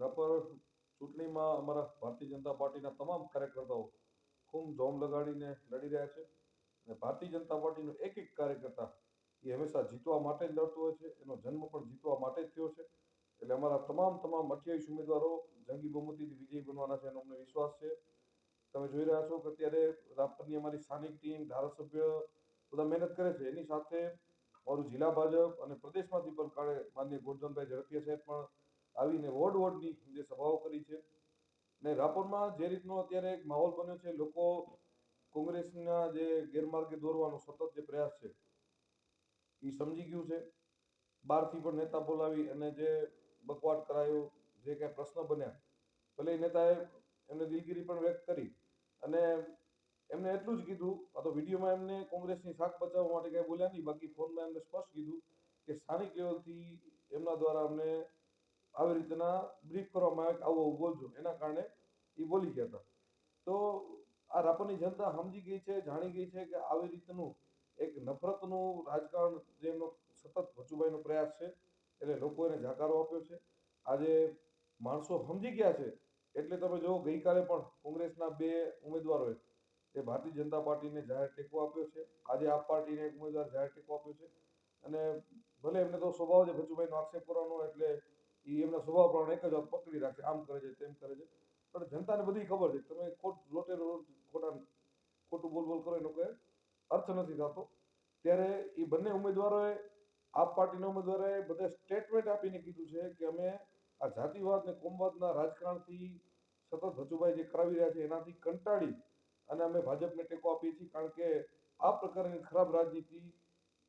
રાપર ચૂંટણીમાં અમારા ભારતીય જનતા પાર્ટીના તમામ કાર્યકર્તાઓ ખૂબ જોમ લગાડીને લડી રહ્યા છે. અને ભારતીય જનતા પાર્ટીનો એક એક કાર્યકર્તા એ હંમેશા જીતવા માટે જ લડતો હોય છે. એનો જન્મ પણ જીતવા માટે જ થયો છે. એટલે અમારા તમામ તમામ અઠ્યાવીસ ઉમેદવારો જંગી બહુમતીથી વિજયી બનવાના છે એનો અમને વિશ્વાસ છે. તમે જોઈ રહ્યા છો કે અત્યારે રાપરની અમારી સ્થાનિક ટીમ, ધારાસભ્ય બધા મહેનત કરે છે. એની સાથે અમારું જિલ્લા ભાજપ અને પ્રદેશમાંથી પણ કાળે માન્ય ગોરધનભાઈ ઝડપિયા સાહેબ પણ આવીને વોર્ડ વોર્ડની જે સભાઓ કરી છે. ને રાપરમાં જે રીતનો અત્યારે એક માહોલ બન્યો છે, લોકો કોંગ્રેસના જે ગેરમાર્ગે દોરવાનો સતત જે પ્રયાસ છે એ સમજી ગયું છે. બહારથી પણ નેતા બોલાવી અને જે બકવાટ કરાયો, જે કાંઈ પ્રશ્ન બન્યા, ભલે એ નેતાએ એમને દિલગીરી પણ વ્યક્ત કરી અને એમને એટલું જ કીધું, આ તો વિડીયોમાં એમને કોંગ્રેસની શાક બચાવવા માટે કંઈ બોલ્યા નહીં, બાકી ફોનમાં એમને સ્પષ્ટ કીધું કે સ્થાનિક લેવલથી એમના દ્વારા અમને આવી રીતના બ્રીફ કરવામાં આવે કે આવું બોલજો. એના કારણે એ બોલી ગયા હતા. તો આ રાપરની જનતા સમજી ગઈ છે, જાણી ગઈ છે કે આવી રીતનું એક નફરતનું રાજકારણ જેમનો સતત ભચુભાઈનો પ્રયાસ છે, એટલે લોકો એને જાકારો આપ્યો છે. આજે માણસો સમજી ગયા છે, એટલે તમે જો ગઈકાલે પણ કોંગ્રેસના બે ઉમેદવારોએ એ ભારતીય જનતા પાર્ટીને જાહેર ટેકો આપ્યો છે. આજે આપ પાર્ટીને એક ઉમેદવાર જાહેર ટેકો આપ્યો છે. અને ભલે એમને તો સ્વભાવ છે ભચુભાઈનો આક્ષેપ કરવાનો, એટલે એ એમના સ્વભાવ પ્રમાણે એક જ વાત પકડી રાખે, આમ કરે છે, તેમ કરે છે. પણ જનતાને બધી ખબર છે. તમે ખોટ લોટે ખોટા ખોટું બોલ બોલ કરો, એનો કોઈ અર્થ નથી થતો. ત્યારે એ બંને ઉમેદવારોએ, આપ પાર્ટીના ઉમેદવારોએ બધા સ્ટેટમેન્ટ આપીને કીધું છે કે અમે આ જાતિવાદ ને કોમવાદના રાજકારણથી સતત ભચુભાઈ જે કરાવી રહ્યા છે, એનાથી કંટાળી અને અમે ભાજપને ટેકો આપીએ છીએ. કારણ કે આ પ્રકારની ખરાબ રાજનીતિ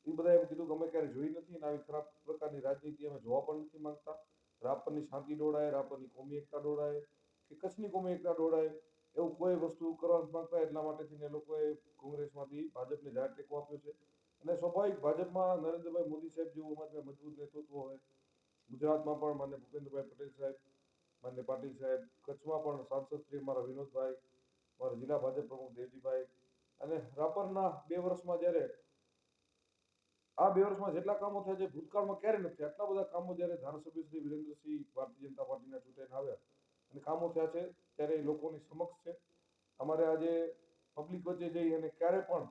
એ બધા એમ કીધું કે અમે ક્યારે જોઈ નથી અને આવી ખરાબ પ્રકારની રાજનીતિ અમે જોવા પણ નથી માંગતા. રાપરની શાંતિ દોડાય, રાપરની કોમી એકતા દોડાય કે કચ્છની કોમી એકતા દોડાય, એવું કોઈ વસ્તુ કરવા માંગતા. એટલા માટેથી એ લોકોએ કોંગ્રેસમાંથી ભાજપને જાહેર ટેકો આપ્યો છે. અને સ્વાભાવિક ભાજપમાં નરેન્દ્રભાઈ મોદી સાહેબ જેવું અમારે મજબૂત નેતૃત્વ હોય. ગુજરાતમાં પણ માન્ય ભૂપેન્દ્રભાઈ પટેલ સાહેબ, માન્ય પાટીલ સાહેબ, કચ્છમાં પણ સાંસદ શ્રી મારા વિનોદભાઈ મારા જિલ્લા ભાજપ પ્રમુખ દેવજીભાઈ અને રાપરના બે વર્ષમાં જ્યારે આ બે વર્ષમાં જેટલા કામો થયા છે, ભૂતકાળમાં ક્યારે નથી આટલા બધા કામો જ્યારે ધારાસભ્ય શ્રી વિરેન્દ્રસિંહ ભારતીય જનતા પાર્ટીના ચૂંટાઈને આવ્યા અને કામો થયા છે, ત્યારે એ લોકોની સમક્ષ છે. અમારે આજે પબ્લિક વચ્ચે જઈ અને ક્યારે પણ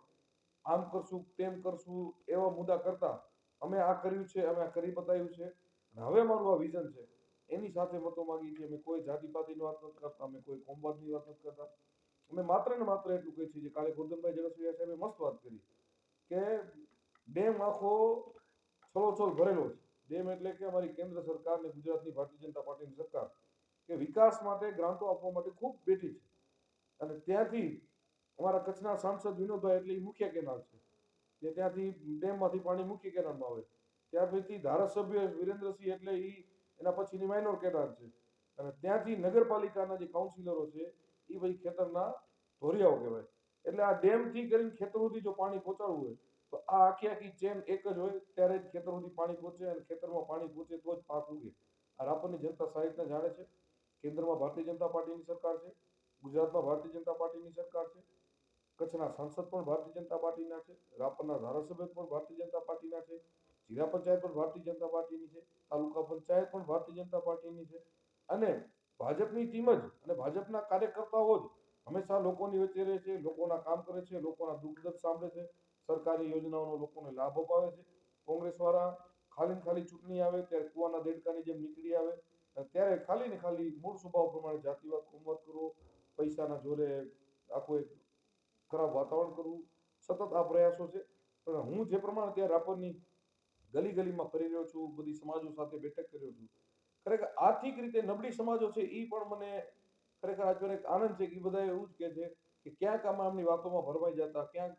આમ કરશું, તેમ કરશું એવા મુદ્દા કરતા અમે આ કર્યું છે, અમે આ કરી બતાવ્યું છે. અને હવે મારું આ વિઝન છે. એની સાથે મતો માગી છે, અમે કોઈ જાતિ પાતિની વાત નથી કરતા, અમે કોઈ કોમવાદની વાત નથી કરતા. અમે માત્ર ને માત્ર એટલું કહીએ છીએ જે કાલે ગોરધનભાઈ જગસરિયા સાહેબે મસ્ત વાત કરી, કે ડેમ આખો છલોછલ ભરેલો છે. ડેમ એટલે કે અમારી કેન્દ્ર સરકાર ને ગુજરાતની ભારતીય જનતા પાર્ટીની સરકાર કે વિકાસ માટે ગ્રાન્ટો આપવા માટે ખૂબ બેઠી છે. અને ત્યાંથી અમારા કચ્છના સાંસદ વિનોદભાઈ એટલે એ મુખ્ય કેનાલ છે. જે ત્યાંથી ડેમમાંથી પાણી મુખ્ય કેનાલમાં આવે. ત્યાર પછી ધારાસભ્ય વિરેન્દ્રસિંહ એટલે એ એના પછીની માઇનોર કેનાલ છે. અને ત્યાંથી નગરપાલિકાના જે કાઉન્સિલરો છે એ પછી ખેતરના ધોરિયાઓ કહેવાય. એટલે આ ડેમથી કરીને ખેતર સુધી જો પાણી પહોંચાડવું હોય તો આ આખી આખી ચેન એક જ હોય ત્યારે જ ખેતર સુધી પાણી પહોંચે અને ખેતરમાં પાણી પહોંચે તો જ પાક ઉગે. આ રાપરની જનતા સાહિત્ય જાણે છે? કેન્દ્રમાં ભારતીય જનતા પાર્ટીની સરકાર છે? ગુજરાતમાં ભારતીય જનતા પાર્ટીની સરકાર છે? કચ્છના સાંસદ પણ ભારતીય જનતા પાર્ટીના છે? રાપરના ધારાસભ્ય પણ ભારતીય જનતા પાર્ટીના છે? જિલ્લા પંચાયત પણ ભારતીય જનતા પાર્ટીની છે? તાલુકા પંચાયત પણ ભારતીય જનતા પાર્ટીની છે? અને ભાજપની ટીમ જ અને ભાજપના કાર્યકર્તાઓ જ હંમેશા લોકોની વચ્ચે રહે છે, લોકોના કામ કરે છે, લોકોના દુઃખ સાંભળે છે સરકારી યોજનાઓનો લોકોને લાભ અપાવે છે. કોંગ્રેસવાળા ખાલી ખાલી ચૂંટણી આવે, ત્યારે કુવાના દેડકાની જેમ નીકળી આવે, ત્યારે ખાલી ને ખાલી મૂળ સ્વભાવ પ્રમાણે જાતિવાદ કુમત કરવો, પૈસાના જોરે આખું એક ખરાબ વાતાવરણ કરવું સતત આ પ્રયાસો છે. પણ હું જે પ્રમાણે ત્યાં રાપરની ગલી ગલીમાં ફરી રહ્યો છું, બધી સમાજો સાથે બેઠક કર્યો છું, ખરેખર આર્થિક રીતે નબળી સમાજો છે એ પણ મને ખરેખર આજે એક આનંદ છે કે બધા એવું જ કહે છે કે ક્યાંક આમાં આમની વાતોમાં ભરવાઈ જતા, ક્યાંક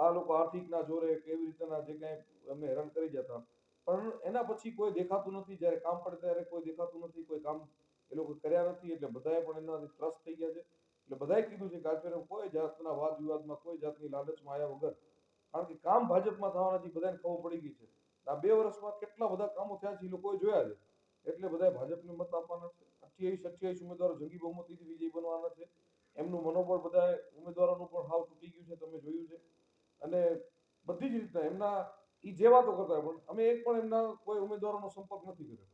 આ લોકો આર્થિકના જોરે કેવી રીતના જે કાંઈ અમને હેરાન કરી જતા પણ એના પછી કોઈ દેખાતું નથી. જ્યારે કામ પડે ત્યારે કોઈ દેખાતું નથી. કોઈ કામ એ લોકો કર્યા નથી. એટલે બધાએ પણ એનાથી ત્રસ્ત થઈ ગયા છે. એટલે બધાએ કીધું છે કે આજે કોઈ જાતના વાદ વિવાદમાં કોઈ જાતની લાલચમાં આવ્યા વગર. કારણ કે કામ ભાજપમાં થવાનાથી બધાને ખબર પડી ગઈ છે. આ બે વર્ષમાં કેટલા બધા કામો થયા છે એ લોકોએ જોયા છે. એટલે બધાએ ભાજપને મત આપવાના છે. અઠ્યાવીસ અઠ્યાવીસ ઉમેદવારો જંગી બહુમતીથી વિજય બનવાના છે. એમનું મનોબળ બધા ઉમેદવારોનું પણ હાવ તૂટી ગયું છે. તમે જોયું છે. અને બધી જ રીતના એમના એ જે વાતો કરતા હોય, પણ અમે એક પણ એમના કોઈ ઉમેદવારોનો સંપર્ક નથી કર્યો.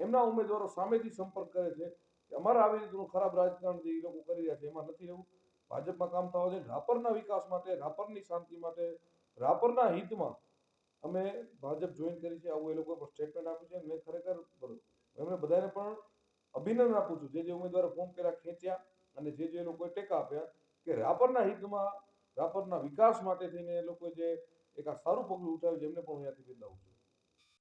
એમના ઉમેદવારો સામેથી સંપર્ક કરે છે કે અમારા આવી રીતનું ખરાબ રાજકારણ જે એ લોકો કરી રહ્યા છે, એમાં નથી રહેવું. ભાજપમાં કામ થવા છે રાપરના વિકાસ માટે, રાપરની શાંતિ માટે, રાપરના હિતમાં અમે ભાજપ જોઈન કરી છે, આવું એ લોકોએ પણ સ્ટેટમેન્ટ આપ્યું છે, મેં ખરેખર એમને બધાને પણ અભિનંદન આપું છું. જે જે ઉમેદવારો ફોર્મ પહેલાં ખેંચ્યા અને જે જે લોકોએ ટેકા આપ્યા કે રાપરના હિતમાં રાપરના વિકાસ માટે થઈને એ લોકો જે એક આ સારું પગલું ઉઠાવ્યું છે, એમને પણ હું અહીંયાથી બિરદાવું છું.